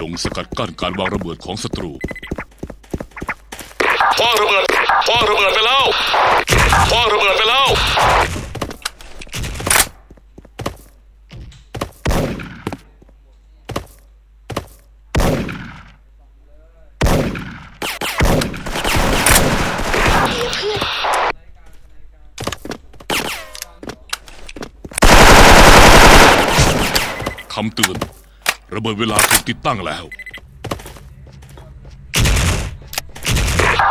จงสกัดกั้นการวางระเบิดของศัตรูคว้างระเบิดคว้างระเบิดไปแล้วคว้างระเบิดไปแล้วคำเตือน ระเบิดเวลาถูกติดตั้งแล้ว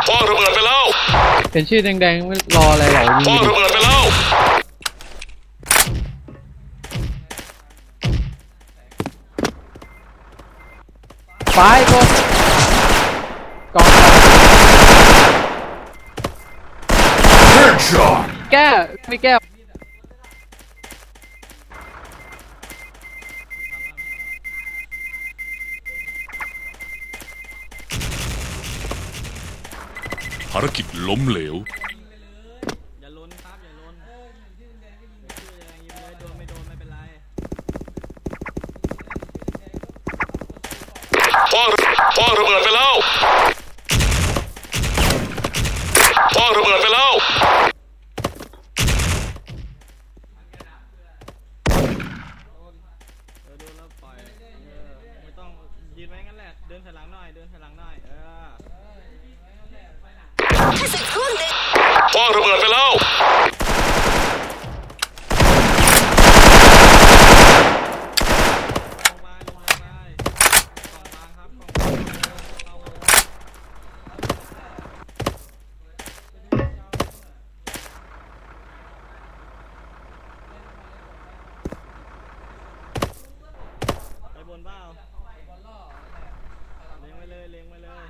คว้างระเบิดไปแล้วเป็นชื่อแดงๆไม่รออะไรหรอยิงคว้างดิระเบิดไปแล้วไปกดกอง Headshot! แก้วไม่แก้ารกิจล้มเหลว อย่าลนครับอย่าลนชื่อแดงยิงเลยโดนไม่โดนไม่เป็นไรคว้างคว้างระเบิดไปแล้วคว้างระเบิดไปแล้วเออโดนแล้วปล่อยเออไม่ต้องยืนไว้งั้นแหละ เดินถอยหลังหน่อย เดินถอยหลังหน่อย เออ คว้างระเบิดไปแล้วลงไปลงไปกล่องบางครับกล่องบางเข้าวงไปบนเปล่าเล็งไว้เลย เล็งไว้เลย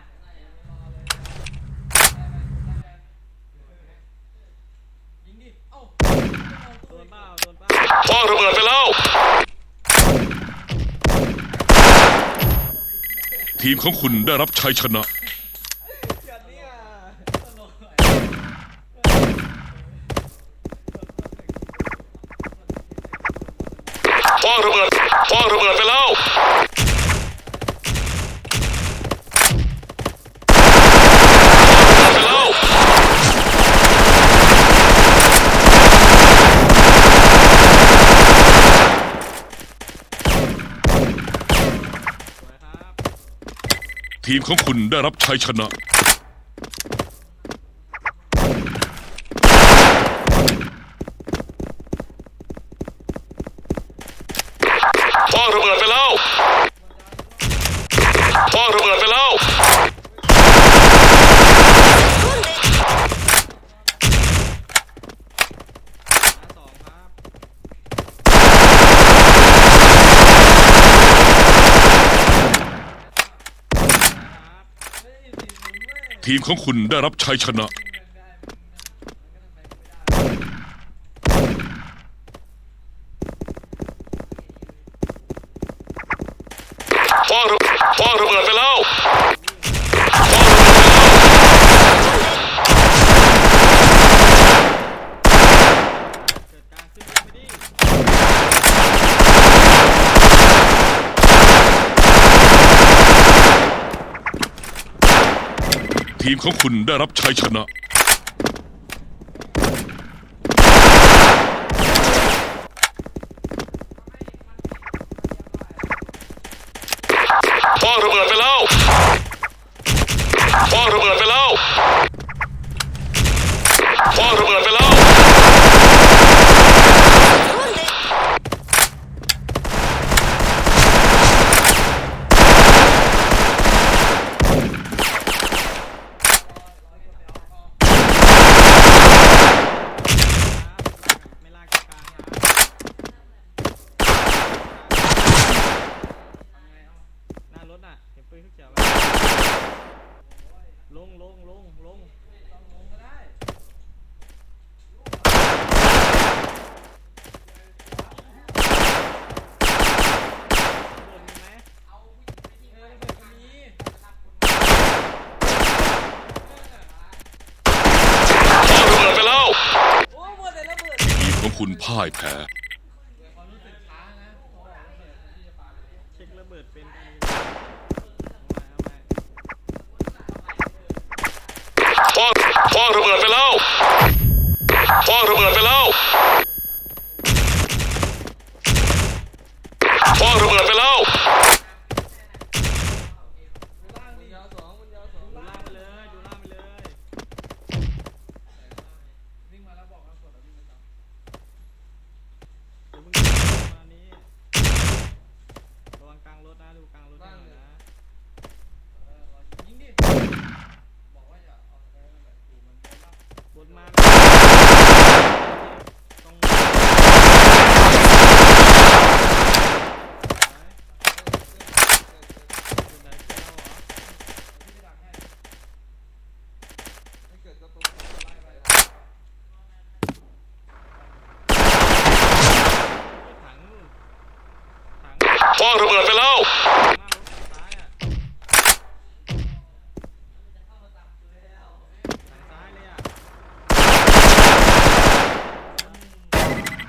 โดนเปล่าโดนเปล่าคว้างระเบิดไปแล้ว ทีมของคุณได้รับชัยชนะคว้างระเบิดคว้างระเบิดไปแล้วไปแล้ว สวยครับ ทีมของคุณได้รับชัยชนะ พ่อระเบิดไปแล้วคว้างระเบิดไปแล้ว หน้าสองครับ ทีมของคุณได้รับชัยชนะ คว้างระคว้างระเบิดไปแล้วคว้างระเบิดไปแล้ว เกิดการขึ้นไปดิ ทีมของคุณได้รับชัยชนะป้องระเบิดไปแล้วป้องระเบิดไปแล้วป้องระเบิดไปแล้ว คุณพ่ายแพ้คว้องระเบิดไปแล้วคว้างระเบิดไปแล้ว